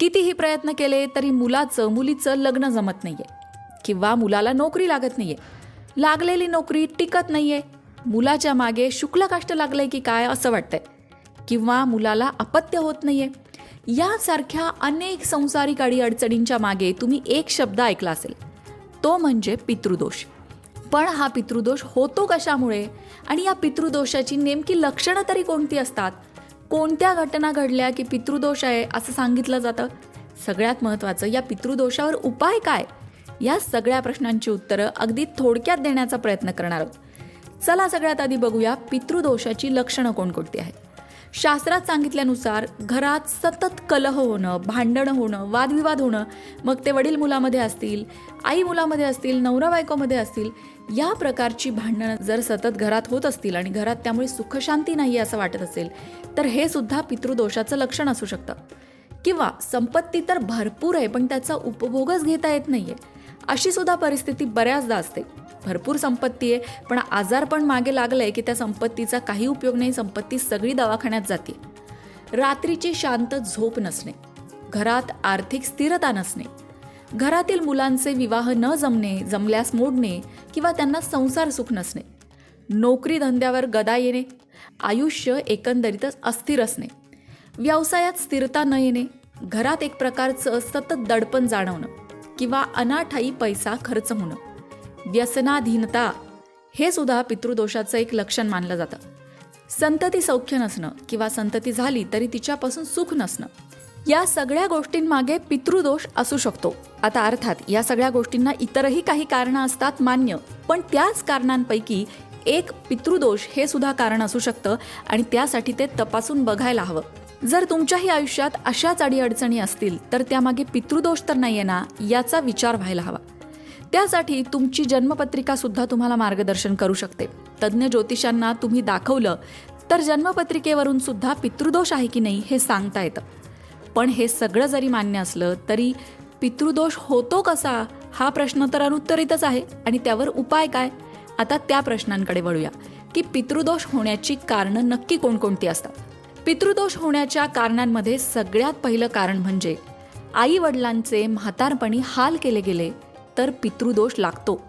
कितीही प्रयत्न केले तरी मुलाचं मुलीचं लग्न जमत नाहीये. किंवा मुलाला नोकरी लागत नाहीये. लागलेली नोकरी टिकत नाहीये. मुलाच्या मागे शुक्लकाष्ट लागलंय की काय असं वाटतंय. किंवा मुलाला अपत्य होत नाहीये. यासारख्या अनेक संसारिक अडीअडचणींच्या मागे तुम्ही एक शब्द ऐकला असेल. तो म्हणजे पितृदोष. पण हा पितृदोष होतो कशामुळे? आणि या पितृदोषाची नेमकी लक्षणं तरी कोणती असतात? कोणत्या घटना घडल्या की पितृदोष आहे असं सांगितलं जातं? सगळ्यात महत्त्वाचं या पितृदोषावर उपाय काय? या सगळ्या प्रश्नांची उत्तरं अगदी थोडक्यात देण्याचा प्रयत्न करणार आहोत. चला सगळ्यात आधी बघूया पितृदोषाची लक्षणं कोणकोणती आहेत? शास्त्रात सांगितल्यानुसार घरात सतत कलह होणं भांडणं होणं वादविवाद होणं मग ते वडील मुलामध्ये असतील आई मुलामध्ये असतील नवरा बायकोमध्ये असतील या प्रकारची भांडणं जर सतत घरात होत असतील आणि घरात त्यामुळे सुखशांती नाही असं वाटत असेल तर हे सुद्धा पितृदोषाचं लक्षण असू शकतं. किंवा संपत्ती तर भरपूर आहे पण त्याचा उपभोगच घेता येत नाहीये. अशी सुद्धा परिस्थिती बऱ्याचदा असते. भरपूर संपत्ती आहे. पण आजार पण मागे आहे की त्या संपत्तीचा काही उपयोग नाही संपत्ती सगळी दवाखान्यात जाते. रात्रीची शांत झोप नसणे. घरात आर्थिक स्थिरता नसणे. घरातील मुलांचे विवाह न जमणे जमल्यास मोडणे किंवा त्यांना संसार सुख नसणे. नोकरी धंद्यावर गदा येणे. आयुष्य एकंदरीतच अस्थिर असणे. व्यवसायात स्थिरता न येणे. घरात एक प्रकारचं सतत दडपण जाणवणं किंवा अनाठाई पैसा खर्च होणं. व्यसनाधीनता हे सुद्धा पितृदोषाचं एक लक्षण मानलं जातं. संतती सौख्य नसणं किंवा संतती झाली तरी तिच्यापासून सुख नसणं. या सगळ्या गोष्टींमागे पितृदोष असू शकतो. आता अर्थात या सगळ्या गोष्टींना इतरही काही कारणं असतात मान्य पण त्याच कारणांपैकी एक पितृदोष हे सुद्धा कारण असू शकतं आणि त्यासाठी ते तपासून बघायला हवं. जर तुमच्याही आयुष्यात अशाच अडीअडचणी असतील तर त्यामागे पितृदोष तर नाही ना याचा विचार व्हायला हवा. त्यासाठी तुमची जन्मपत्रिका सुद्धा तुम्हाला मार्गदर्शन करू शकते. तज्ज्ञ ज्योतिषांना तुम्ही दाखवलं तर जन्मपत्रिकेवरून सुद्धा पितृदोष आहे की नाही हे सांगता येतं. पण हे सगळं जरी मान्य असलं तरी पितृदोष होतो कसा हा प्रश्न तर अनुत्तरितच आहे आणि त्यावर उपाय काय? आता त्या प्रश्नांकडे वळूया. की पितृदोष होण्याची कारणं नक्की कोणकोणती असतात? पितृदोष होण्याच्या कारणांमध्ये सगळ्यात पहिलं कारण म्हणजे आई वडिलांचे म्हातारपणी हाल केले गेले तर पितृदोष लागतो.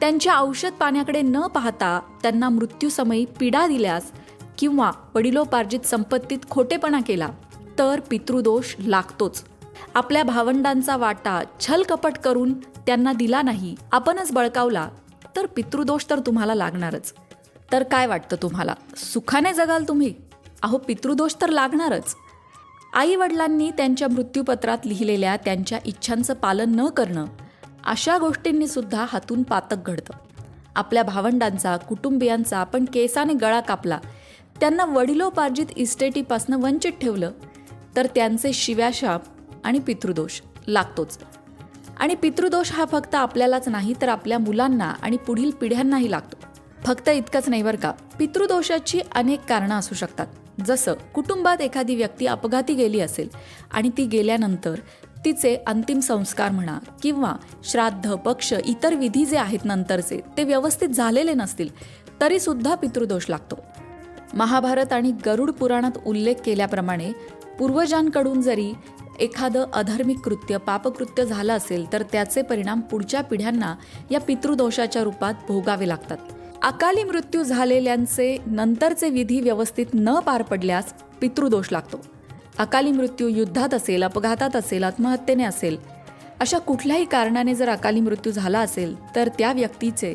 त्यांच्या औषध पाण्याकडे न पाहता त्यांना मृत्यूसमयी पीडा दिल्यास किंवा वडिलोपार्जित संपत्तीत खोटेपणा केला तर पितृदोष लागतोच. आपल्या भावंडांचा वाटा छलकपट करून त्यांना दिला नाही आपणच बळकावला तर पितृदोष तर तुम्हाला लागणारच. तर काय वाटतं तुम्हाला? सुखाने जगाल तुम्ही? अहो पितृदोष तर लागणारच. आई वडिलांनी त्यांच्या मृत्यूपत्रात लिहिलेल्या त्यांच्या इच्छांचं पालन न करणं अशा गोष्टींनी सुद्धा हातून पातक घडतं. आपल्या भावंडांचा कुटुंबियांचा आपण केसाने गळा कापला त्यांना वडिलोपार्जित इस्टेटीपासनं वंचित ठेवलं तर त्यांचे शिव्याशाप आणि पितृदोष लागतोच. आणि पितृदोष हा फक्त आपल्यालाच नाही तर आपल्या मुलांना आणि पुढील पिढ्यांनाही लागतो. फक्त इतकंच नाही बरं का पितृदोषाची अनेक कारणं असू शकतात. जसं कुटुंबात एखादी व्यक्ती अपघाती गेली असेल आणि ती गेल्यानंतर तिचे अंतिम संस्कार म्हणा किंवा श्राद्ध पक्ष इतर विधी जे आहेत नंतरचे ते व्यवस्थित झालेले नसतील तरी सुद्धा पितृदोष लागतो. महाभारत आणि गरुड पुराणात उल्लेख केल्याप्रमाणे पूर्वजांकडून जरी एखादं अधार्मिक कृत्य पापकृत्य झालं असेल तर त्याचे परिणाम पुढच्या पिढ्यांना या पितृदोषाच्या रूपात भोगावे लागतात. अकाली मृत्यू झालेल्यांचे नंतरचे विधी व्यवस्थित न पार पडल्यास पितृदोष लागतो. अकाली मृत्यू युद्धात असेल अपघातात असेल आत्महत्येने असेल अशा कुठल्याही कारणाने जर अकाली मृत्यू झाला असेल तर त्या व्यक्तीचे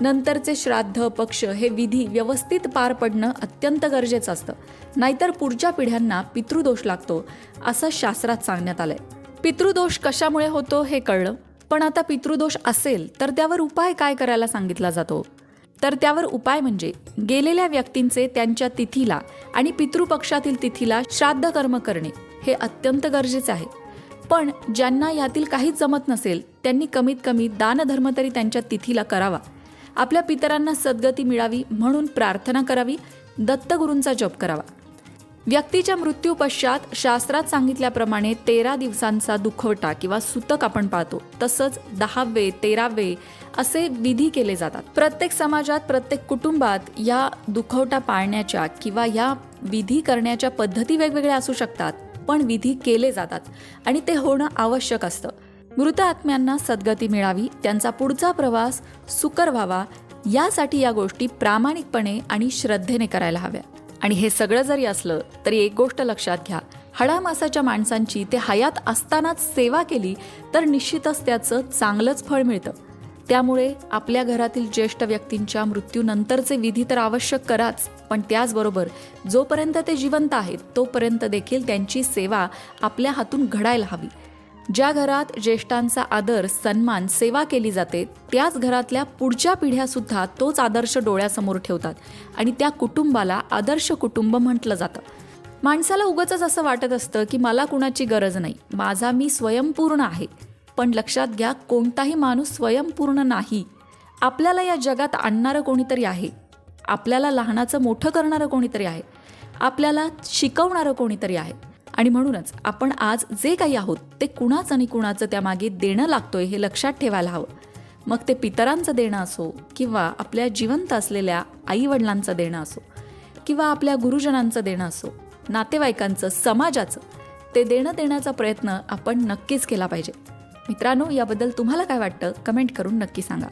नंतरचे श्राद्ध पक्ष हे विधी व्यवस्थित पार पडणं अत्यंत गरजेचं असतं. नाहीतर पुढच्या पिढ्यांना पितृदोष लागतो असं शास्त्रात सांगण्यात आलंय. पितृदोष कशामुळे होतो हे कळलं. पण आता पितृदोष असेल तर त्यावर उपाय काय करायला सांगितला जातो? तर त्यावर उपाय म्हणजे गेलेल्या व्यक्तींचे त्यांच्या तिथीला आणि पितृपक्षातील तिथीला श्राद्ध कर्म करणे हे अत्यंत गरजेचे आहे. पण ज्यांना यातील काहीच जमत नसेल त्यांनी कमीत कमी दानधर्म तरी त्यांच्या तिथीला करावा. आपल्या पितरांना सद्गती मिळावी म्हणून प्रार्थना करावी दत्तगुरूंचा जप करावा. व्यक्तीच्या मृत्यूपश्चात शास्त्रात सांगितल्याप्रमाणे तेरा दिवसांचा दुखवटा किंवा सुतक आपण पाहतो. तसंच दहावे तेरावे असे विधी केले जातात. प्रत्येक समाजात प्रत्येक कुटुंबात या दुखवटा पाळण्याच्या किंवा या विधी करण्याच्या पद्धती वेगवेगळ्या असू शकतात पण विधी केले जातात आणि ते होणं आवश्यक असतं. मृत आत्म्यांना सद्गती मिळावी त्यांचा पुढचा प्रवास सुकर व्हावा यासाठी या गोष्टी प्रामाणिकपणे आणि श्रद्धेने करायला हव्या आणि हे सगळं जरी असलं तरी एक गोष्ट लक्षात घ्या. हडामासाच्या माणसांची ते हयात असतानाच सेवा केली तर निश्चितच त्याचं चांगलंच फळ मिळतं. त्यामुळे आपल्या घरातील ज्येष्ठ व्यक्तींच्या मृत्यूनंतरचे विधी तर आवश्यक कराच पण त्याचबरोबर जोपर्यंत ते जिवंत आहेत तोपर्यंत देखील त्यांची सेवा आपल्या हातून घडायला हवी. ज्या घरात ज्येष्ठांचा आदर सन्मान सेवा केली जाते त्याच घरातल्या पुढच्या पिढ्यासुद्धा तोच आदर्श डोळ्यासमोर ठेवतात आणि त्या कुटुंबाला आदर्श कुटुंब म्हटलं जातं. माणसाला उगच असं वाटत असतं की मला कुणाची गरज नाही माझा मी स्वयंपूर्ण आहे. पण लक्षात घ्या कोणताही माणूस स्वयंपूर्ण नाही. आपल्याला या जगात आणणारं कोणीतरी आहे. आपल्याला लहानाचं मोठं करणारं कोणीतरी आहे. आपल्याला शिकवणारं कोणीतरी आहे. आणि म्हणूनच आपण आज जे काही आहोत ते कुणाचं आणि कुणाचं त्यामागे देणं लागतोय हे लक्षात ठेवायला हवं. मग ते पितरांचं देणं असो किंवा आपल्या जिवंत असलेल्या आईवडिलांचं देणं असो किंवा आपल्या गुरुजनांचं देणं असो नातेवाईकांचं समाजाचं ते देणं देण्याचा प्रयत्न आपण नक्कीच केला पाहिजे. मित्रांनो याबद्दल तुम्हाला काय वाटतं? कमेंट करून नक्की सांगा.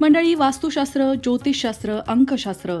मंडळी वास्तुशास्त्र ज्योतिषशास्त्र अंकशास्त्र